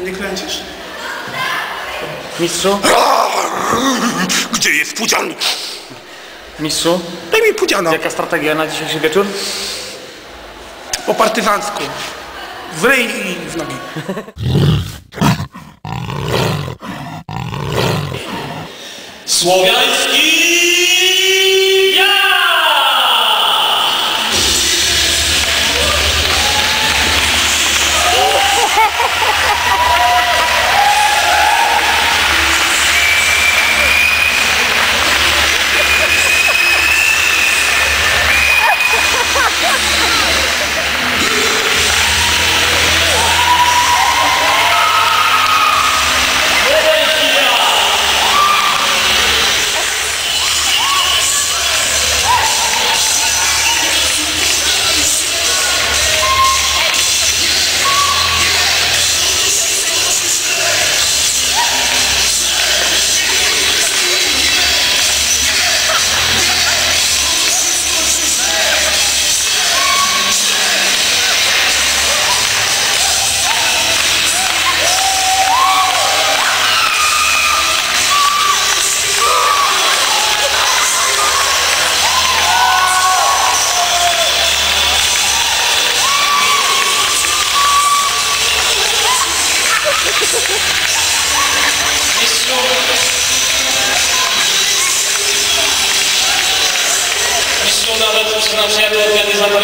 Nie kręcisz? Mistrzu? Gdzie jest pudzian? Mistrzu? Daj mi pudziana. Jaka strategia na dzisiejszy wieczór? Po partyzancku. W ryj i w nogi. Słowiański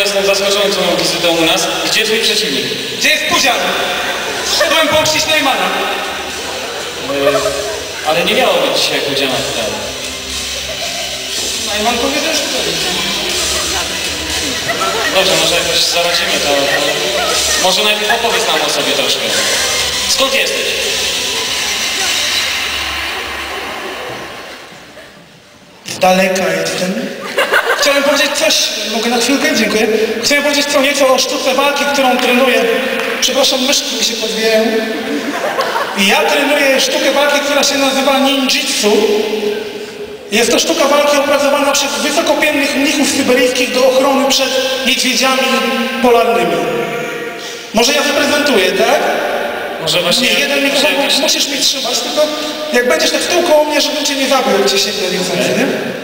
jestem zaskoczony tą wizytą u nas. Gdzie twój przeciwnik? Gdzie jest pudzian? Szedłem pomścić Neumana. Ale nie miało być dzisiaj udziału tutaj. Neumann powiedział, że to Dobrze, może jakoś zaradzimy to. to... Może najpierw opowiedz nam o sobie troszkę. Skąd jesteś? Z daleka jestem. Chciałem powiedzieć coś, mogę na chwilkę? Dziękuję. Chciałem powiedzieć co nieco o sztuce walki, którą trenuję. Przepraszam, myszki mi się podwijają. Ja trenuję sztukę walki, która się nazywa ninjitsu. Jest to sztuka walki opracowana przez wysokopiennych mnichów syberyjskich do ochrony przed niedźwiedziami polarnymi. Może ja zaprezentuję, tak? Może właśnie... Nie, jeden mikrofon musisz mi trzymać, tylko jak będziesz tak w tył koło mnie, żebym cię nie zabił, cię sięgnę nie?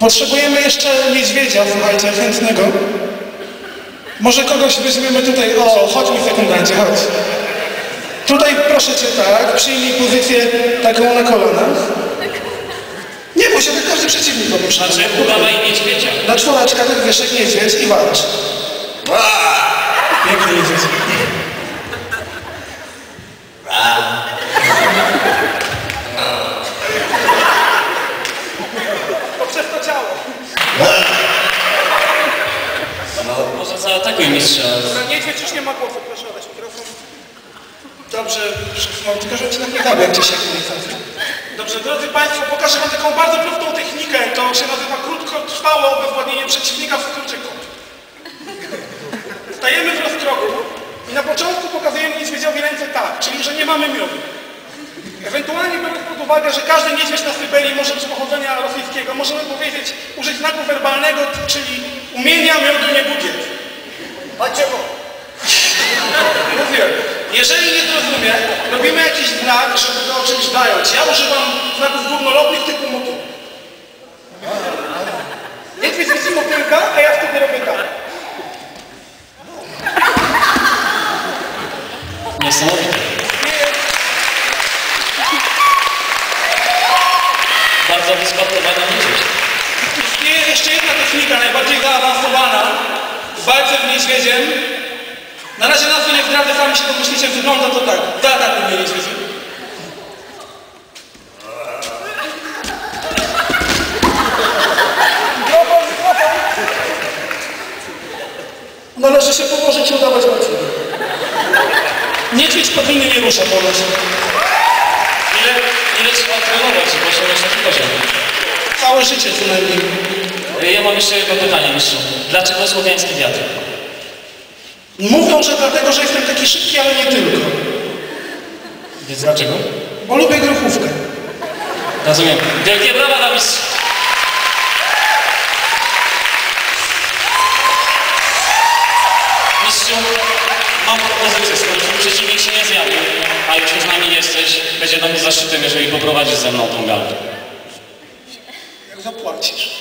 Potrzebujemy jeszcze niedźwiedzia, słuchajcie, chętnego. Może kogoś weźmiemy tutaj, o, chodź mi sekundancie, chodź. Tutaj proszę cię tak, przyjmij pozycję taką na kolanach. Nie bój się, tak każdy przeciwnik porusza. Znaczy, udawaj niedźwiedzia. Na czworeczkach tak wiesz jak niedźwiedź i walcz. Piękny niedźwiedź. Poprzez to ciało. Może zaatakuj mistrza. Dobra, niedźwiedź już nie ma głowy, proszę oddać mikrofon. Dobrze, no, tylko ci na damy, jak licencję. Dobrze, drodzy Państwo, pokażę Wam taką bardzo prostą technikę. To się nazywa krótkotrwałe obezwładnienie przeciwnika w skrócie KOP. Stajemy w rozkroku i na początku pokazujemy niedźwiedziowi ręce tak, czyli że nie mamy miodu. Ewentualnie biorąc pod uwagę, że każdy niedźwiedź na Syberii może być pochodzenia rosyjskiego, możemy powiedzieć, użyć znaku werbalnego, czyli umienia miodu nie budziec. Macie go. Mówię, jeżeli nie zrozumie, robimy jakiś znak, żeby go o czymś zająć. Ja używam znaków górnolotnych typu motyl. Niedźwiedź widzi motylka, a ja wtedy robię tak. Niesamowite. Bardzo wysportowany niedźwiedź. Istnieje jeszcze jedna technika, najbardziej zaawansowana w walce z niedźwiedziem. Na razie nazwy nie zdradzę, sami się domyślicie, wygląda to tak. Mnie niedźwiedzie. Mikrofon, mikrofon. Należy się położyć i udawać łatwiej. Niedźwiedź powinny nie rusza ponoć. Ile, ile trzeba trenować, żeby osiągnąć taki poziom? Całe życie co najmniej. Ja mam jeszcze jedno pytanie, mistrzu. Dlaczego słowiański wiatr? Mówią, że dlatego, że jestem taki szybki, ale nie tylko. Więc dlaczego? Bo lubię grochówkę. Rozumiem. Wielkie brawa dla mistrza. Mistrzu, mam propozycję. skoro twój przeciwnik się nie zjawił, a już z nami jesteś, będzie dla mnie zaszczytem, jeżeli poprowadzisz ze mną tą galę. Jak zapłacisz.